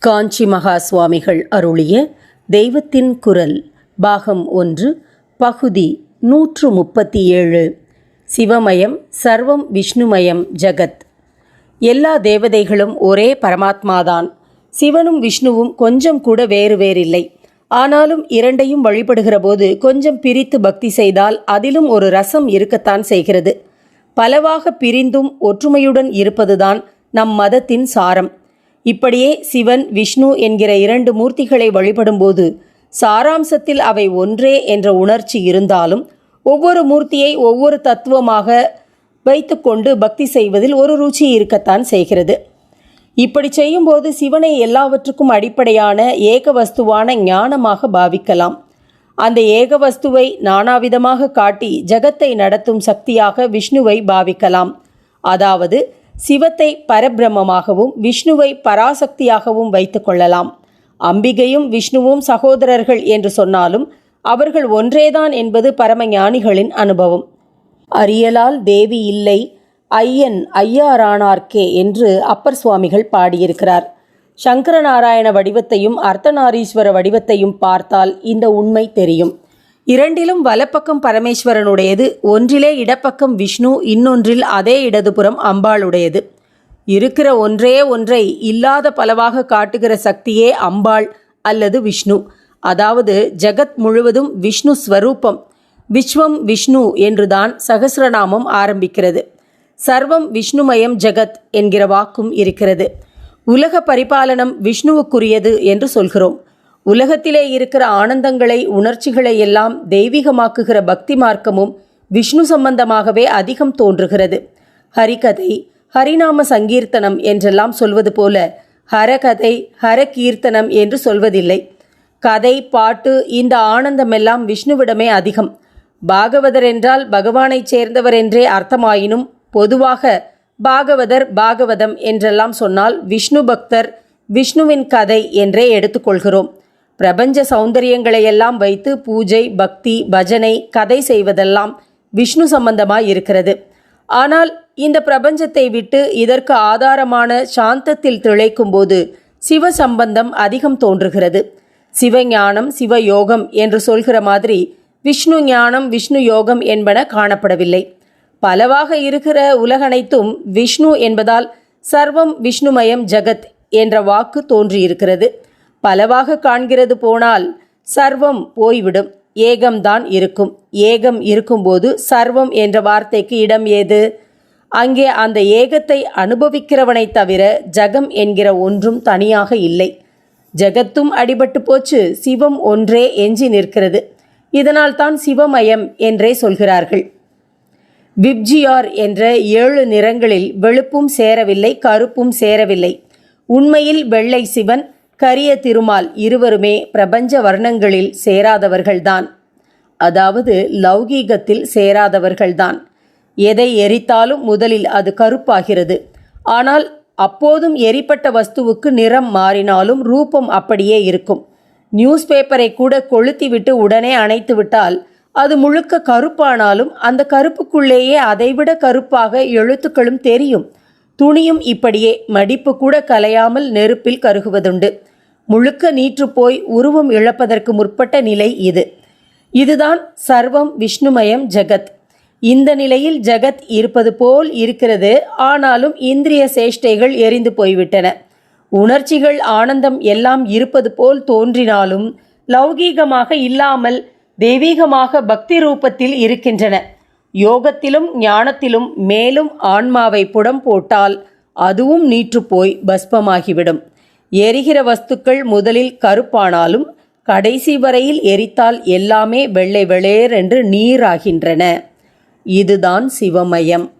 காஞ்சி மகா சுவாமிகள் அருளிய தெய்வத்தின் குரல் பாகம் ஒன்று பகுதி நூற்று முப்பத்தி ஏழு. சிவமயம் சர்வம் விஷ்ணுமயம் ஜகத். எல்லா தேவதைகளும் ஒரே பரமாத்மாதான். சிவனும் விஷ்ணுவும் கொஞ்சம் கூட வேறு வேறில்லை. ஆனாலும் இரண்டையும் வழிபடுகிற போது கொஞ்சம் பிரித்து பக்தி செய்தால் அதிலும் ஒரு ரசம் இருக்கத்தான் செய்கிறது. பலவாக பிரிந்தும் ஒற்றுமையுடன் இருப்பதுதான் நம் மதத்தின் சாரம். இப்படியே சிவன் விஷ்ணு என்கிற இரண்டு மூர்த்திகளை வழிபடும்போது சாராம்சத்தில் அவை ஒன்றே என்ற உணர்ச்சி இருந்தாலும் ஒவ்வொரு மூர்த்தியை ஒவ்வொரு தத்துவமாக வைத்துக்கொண்டு பக்தி செய்வதில் ஒரு ருச்சி இருக்கத்தான் செய்கிறது. இப்படி செய்யும்போது சிவனை எல்லாவற்றுக்கும் அடிப்படையான ஏக வஸ்துவான ஞானமாக பாவிக்கலாம். அந்த ஏக வஸ்துவை நானாவிதமாக காட்டி ஜகத்தை நடத்தும் சக்தியாக விஷ்ணுவை பாவிக்கலாம். அதாவது சிவத்தை பரபிரம்மமாகவும் விஷ்ணுவை பராசக்தியாகவும் வைத்து கொள்ளலாம். அம்பிகையும் விஷ்ணுவும் சகோதரர்கள் என்று சொன்னாலும் அவர்கள் ஒன்றேதான் என்பது பரமஞானிகளின் அனுபவம். அரியலால் தேவி இல்லை ஐயன் ஐயாரானார்க்கே என்று அப்பர் சுவாமிகள் பாடியிருக்கிறார். சங்கரநாராயண வடிவத்தையும் அர்த்தநாரீஸ்வர வடிவத்தையும் பார்த்தால் இந்த உண்மை தெரியும். இரண்டிலும் வலப்பக்கம் பரமேஸ்வரனுடையது ஒன்றிலே இடப்பக்கம் விஷ்ணு இன்னொன்றில் அதே இடதுபுறம் அம்பாளுடையது. இருக்கிற ஒன்றே ஒன்றை இல்லாத பலவாக காட்டுகிற சக்தியே அம்பாள் அல்லது விஷ்ணு. அதாவது ஜகத் முழுவதும் விஷ்ணு ஸ்வரூபம் விஸ்வம் விஷ்ணு என்றுதான் சகசிரநாமம் ஆரம்பிக்கிறது. சர்வம் விஷ்ணுமயம் ஜகத் என்கிற வாக்கும் இருக்கிறது. உலக பரிபாலனம் விஷ்ணுவுக்குரியது என்று சொல்கிறோம். உலகத்திலே இருக்கிற ஆனந்தங்களை உணர்ச்சிகளை எல்லாம் தெய்வீகமாக்குகிற பக்தி மார்க்கமும் விஷ்ணு சம்பந்தமாகவே அதிகம் தோன்றுகிறது. ஹரிகதை ஹரிநாம சங்கீர்த்தனம் என்றெல்லாம் சொல்வது போல ஹரகதை ஹரகீர்த்தனம் என்று சொல்வதில்லை. கதை பாட்டு இந்த ஆனந்தமெல்லாம் விஷ்ணுவிடமே அதிகம். பாகவதர் என்றால் பகவானைச் சேர்ந்தவர் என்றே அர்த்தமாயினும் பொதுவாக பாகவதர் பாகவதம் என்றெல்லாம் சொன்னால் விஷ்ணு பக்தர் விஷ்ணுவின் கதை என்றே எடுத்துக்கொள்கிறோம். பிரபஞ்ச சௌந்தரியங்களையெல்லாம் வைத்து பூஜை பக்தி பஜனை கதை செய்வதெல்லாம் விஷ்ணு சம்பந்தமாய் இருக்கிறது. ஆனால் இந்த பிரபஞ்சத்தை விட்டு இதற்கு ஆதாரமான சாந்தத்தில் திளைக்கும் போது சிவ சம்பந்தம் அதிகம் தோன்றுகிறது. சிவஞானம் சிவயோகம் என்று சொல்கிற மாதிரி விஷ்ணு ஞானம் விஷ்ணு யோகம் என்பன காணப்படவில்லை. பலவாக இருக்கிற உலகனைத்தும் விஷ்ணு என்பதால் சர்வம் விஷ்ணுமயம் ஜகத் என்ற வாக்கு தோன்றியிருக்கிறது. பலவாக காண்கிறது போனால் சர்வம் போய்விடும். ஏகம்தான் இருக்கும். ஏகம் இருக்கும்போது சர்வம் என்ற வார்த்தைக்கு இடம் ஏது? அங்கே அந்த ஏகத்தை அனுபவிக்கிறவனை தவிர ஜகம் என்கிற ஒன்றும் தனியாக இல்லை. ஜகத்தும் அடிபட்டு போச்சு. சிவம் ஒன்றே எஞ்சி நிற்கிறது. இதனால் தான் சிவமயம் என்றே சொல்கிறார்கள். விப்ஜியார் என்ற ஏழு நிறங்களில் வெளுப்பும் சேரவில்லை கருப்பும் சேரவில்லை. உண்மையில் வெள்ளை சிவன் கரிய திருமால் இருவருமே பிரபஞ்ச வர்ணங்களில் சேராதவர்கள்தான். அதாவது லௌகீகத்தில் சேராதவர்கள்தான். எதை எரித்தாலும் முதலில் அது கருப்பாகிறது. ஆனால் அப்போதும் எரிப்பட்ட வஸ்துவுக்கு நிறம் மாறினாலும் ரூபம் அப்படியே இருக்கும். நியூஸ் பேப்பரை கூட கொளுத்திவிட்டு உடனே அணைத்து விட்டால் அது முழுக்க கருப்பானாலும் அந்த கருப்புக்குள்ளேயே அதைவிட கருப்பாக எழுத்துக்களும் தெரியும். துணியும் இப்படியே மடிப்பு கூட கலையாமல் நெருப்பில் கருகுவதுண்டு. முழுக்க நீற்றுப்போய் உருவம் இழப்பதற்கு முற்பட்ட நிலை இது. இதுதான் சர்வம் விஷ்ணுமயம் ஜகத். இந்த நிலையில் ஜகத் இருப்பது போல் இருக்கிறது ஆனாலும் இந்திரிய சேஷ்டைகள் எரிந்து போய்விட்டன. உணர்ச்சிகள் ஆனந்தம் எல்லாம் இருப்பது போல் தோன்றினாலும் லௌகீகமாக இல்லாமல் தெய்வீகமாக பக்தி ரூபத்தில் இருக்கின்றன. யோகத்திலும் ஞானத்திலும் மேலும் ஆன்மாவை புடம் போட்டால் அதுவும் நீற்றுப்போய் பஸ்பமாகிவிடும் எரிகிற வஸ்துக்கள் முதலில் கருப்பானாலும் கடைசி வரையில் எரித்தால் எல்லாமே வெள்ளை வெளேர் என்று நீராகின்றன. இதுதான் சிவமயம்.